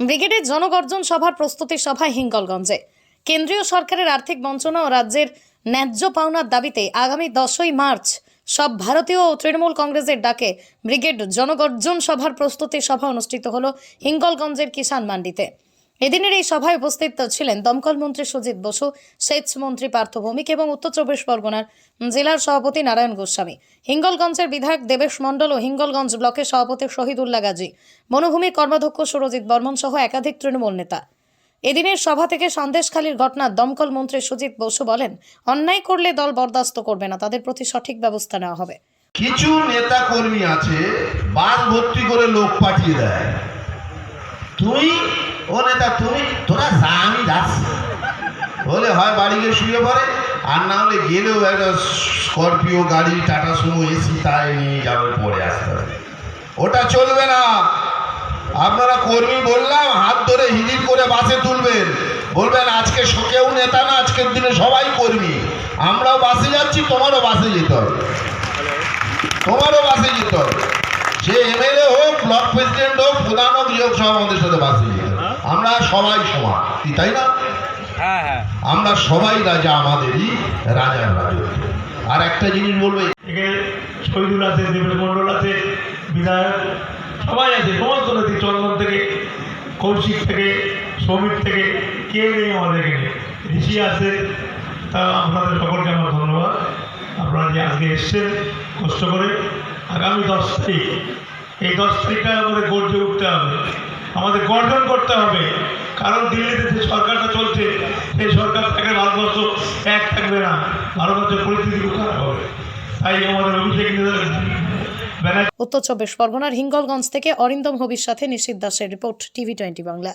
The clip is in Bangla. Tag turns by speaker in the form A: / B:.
A: ব্রিগেডের জনগর্জন সভার প্রস্তুতি সভা হিঙ্গলগঞ্জে। কেন্দ্রীয় সরকারের আর্থিক বঞ্চনা ও রাজ্যের ন্যায্য পাওনার দাবিতে আগামী দশই মার্চ সব ভারতীয় ও তৃণমূল কংগ্রেসের ডাকে ব্রিগেড জনগর্জন সভার প্রস্তুতি সভা অনুষ্ঠিত হল হিঙ্গলগঞ্জের কিষাণ মান্ডিতে। এদিনের এই সভায় উপস্থিত ছিলেন দমকল মন্ত্রী সুজিত বসু সেচ মন্ত্রী পার্থ ভৌমিক এবং উত্তর চব্বিশ পরগনার জেলার সভাপতি নারায়ণ গোস্বামী। হিঙ্গলগঞ্জের বিধায়ক দেবেশ মণ্ডল ও হিঙ্গলগঞ্জ ব্লকের সভাপতি শহীদুল্লাহ গাজী বনভূমির কর্মাধ্যক্ষ সুরজিৎ বর্মন সহ একাধিক তৃণমূল নেতা। এদিনের সভা থেকে সন্দেশখালীর ঘটনা দমকল মন্ত্রী সুজিত বসু বলেন, অন্যায় করলে দল বরদাস্ত করবে না, তাদের প্রতি সঠিক ব্যবস্থা নেওয়া হবে।
B: কিছু নেতা কর্মী আছে বাস ভর্তি করে লোক পাঠিয়ে দেয়। তুই ও নেতা তুমি, তোরা যা, আমি যাচ্ছি। হলে হয় বাড়ি গিয়ে শুয়ে পড়ে। আর না হলে গেলেও একটা স্করপিও গাড়ি, টাটা সুমো, এসি, তাই নিয়ে যাবে পরে আসতে হবে। ওটা চলবে না। আপনারা কর্মী বললাম, হাত ধরে হিলির করে বাসে তুলবেন। বলবেন, আজকে কেউ নেতা না, আজকের দিনে সবাই কর্মী। আমরাও বাসে যাচ্ছি, তোমারও বাসে যেতে হবে। তোমারও বাসে যেতে হবে। সে এমএলএ হোক, ব্লক প্রেসিডেন্ট হোক, প্রধান হোক, যে হোক, সব আমাদের সাথে বাসে যেতে আমরা সবাই সমান কি তাই না?
C: হ্যাঁ হ্যাঁ।
B: আমরা সবাই রাজা আমাদেরই রাজার রাজা আর একটা জিনিস বলবে
D: শহীদুল আছে দেবেশ মণ্ডল আছে বিধায়ক সবাই আছে সমস্ত নদী চন্দন থেকে কৌশিক থেকে শ্রমিক থেকে কে নেই আমাদের এখানে। ঋষি আছে তা আপনাদের সকলকে আমার ধন্যবাদ। আপনারা যে আজকে এসছেন কষ্ট করে আগামী দশ তারিখ এই দশ তারিখটা আমাদের গর্জে উঠতে হবে। আমাদের গর্জন করতে হবে। কারণ দিল্লিতে যে সরকারটা চলছে, সেই সরকার থেকে ভারতবর্ষ এক থাকবে না। ভারতবর্ষের পরিস্থিতি খারাপ হবে। তাই আমাদের অভিষেক
A: উত্তর চব্বিশ পরগনার হিঙ্গলগঞ্জ থেকে অরিন্দম হবির সাথে নিশীত দাসের রিপোর্ট, টিভি টোয়েন্টি বাংলা।